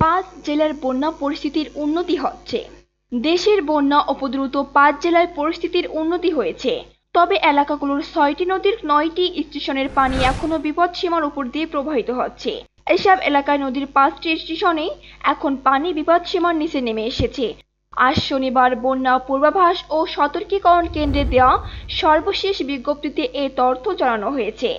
পাঁচ জেলার বন্যা পরিস্থিতির উন্নতি হচ্ছে। দেশের বন্যা অপদ্রুত পাঁচ জেলায় পরিস্থিতির উন্নতি হয়েছে। তবে এলাকাগুলোর ছয়টি নদীর নয়টি স্টেশনের পানি এখনও বিপদসীমার উপর দিয়ে প্রবাহিত হচ্ছে। এসব এলাকায় নদীর পাঁচটি স্টেশনে এখন পানি বিপদসীমার নিচে নেমে এসেছে। আজ শনিবার বন্যা পূর্বাভাস ও সতর্কীকরণ কেন্দ্রে দেওয়া সর্বশেষ বিজ্ঞপ্তিতে এ তথ্য জানানো হয়েছে।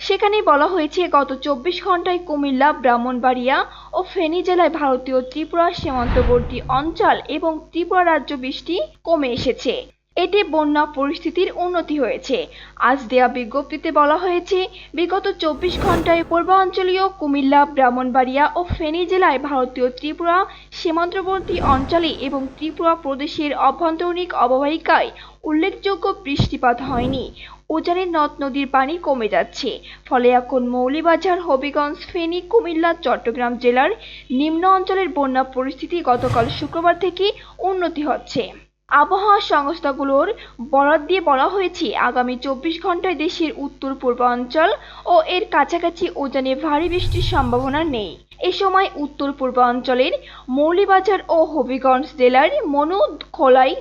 সেখানে বলা হয়েছে, গত চব্বিশ ঘন্টায় কুমিল্লা, ব্রাহ্মণবাড়িয়া ও ফেনী জেলায় ভারতীয় ত্রিপুরা সীমান্তবর্তী অঞ্চল এবং ত্রিপুরা রাজ্য বৃষ্টি কমে এসেছে। এতে বন্যা পরিস্থিতির উন্নতি হয়েছে। আজ দেয়া বিজ্ঞপ্তিতে বলা হয়েছে, বিগত চব্বিশ ঘন্টায় পূর্বাঞ্চলীয় কুমিল্লা, ব্রাহ্মণবাড়িয়া ও ফেনী জেলায় ভারতীয় ত্রিপুরা সীমান্তবর্তী অঞ্চলে এবং ত্রিপুরা প্রদেশের অভ্যন্তরীণ অববাহিকায় উল্লেখযোগ্য বৃষ্টিপাত হয়নি। উজানের নদ নদীর পানি কমে যাচ্ছে। ফলে এখন মৌলিবাজার, হবিগঞ্জ, ফেনী, কুমিল্লা, চট্টগ্রাম জেলার নিম্ন অঞ্চলের বন্যা পরিস্থিতি গতকাল শুক্রবার থেকে উন্নতি হচ্ছে। আবহাওয়া সংস্থাগুলোর বরাত দিয়ে বলা হয়েছে, আগামী চব্বিশ ঘন্টায় দেশের উত্তর, পূর্বাঞ্চল ও এর কাছাকাছি উজানে ভারী বৃষ্টির সম্ভাবনা নেই। এ সময় উত্তর, পূর্বাঞ্চলের মৌলিবাজার ও হবিগঞ্জ জেলার মনু, খোলাই,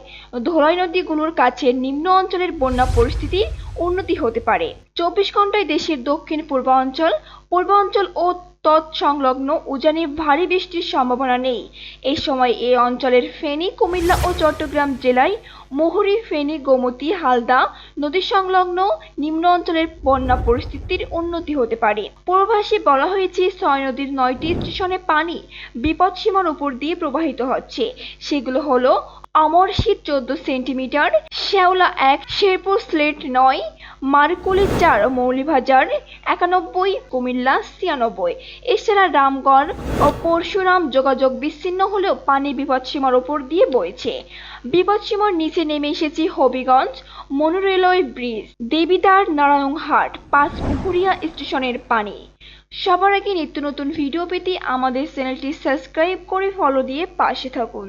ধোলাই নদীগুলোর কাছে নিম্ন অঞ্চলের বন্যা পরিস্থিতির উন্নতি হতে পারে। চব্বিশ ঘন্টায় দেশের দক্ষিণ, পূর্বাঞ্চল পূর্বাঞ্চল ও তৎসংলগ্ন, উজানে ভারী বৃষ্টির সম্ভাবনা নেই। এই সময় এ অঞ্চলের ফেনী, কুমিল্লা ও চট্টগ্রাম জেলায় মুহুরী, ফেনী, গোমতী, হালদা নদী সংলগ্ন নিম্ন অঞ্চলের বন্যা পরিস্থিতির উন্নতি হতে পারে। পূর্বাভাসে বলা হয়েছে, ছয় নদীর নয়টি স্টেশনে পানি বিপদসীমার উপর দিয়ে প্রবাহিত হচ্ছে। সেগুলো হলো অমরশীত চোদ্দ সেন্টিমিটার শেওলা এক, শেরপুর স্লেট নয় মারকুলি চার মৌলিবাজার একানব্বই, কুমিল্লা ছিয়ানব্বই। এছাড়া রামগড় ও পরশুরাম যোগাযোগ বিচ্ছিন্ন হলেও পানি বিপদসীমার ওপর দিয়ে বইছে। বিপদসীমার নিচে নেমে এসেছে হবিগঞ্জ মনোরেলওয়ে ব্রিজ, দেবিদার নারায়ণহাট, পাঁচপুকুরিয়া স্টেশনের পানি। সবার আগে নিত্য নতুন ভিডিও পেতে আমাদের চ্যানেলটি সাবস্ক্রাইব করে ফলো দিয়ে পাশে থাকুন।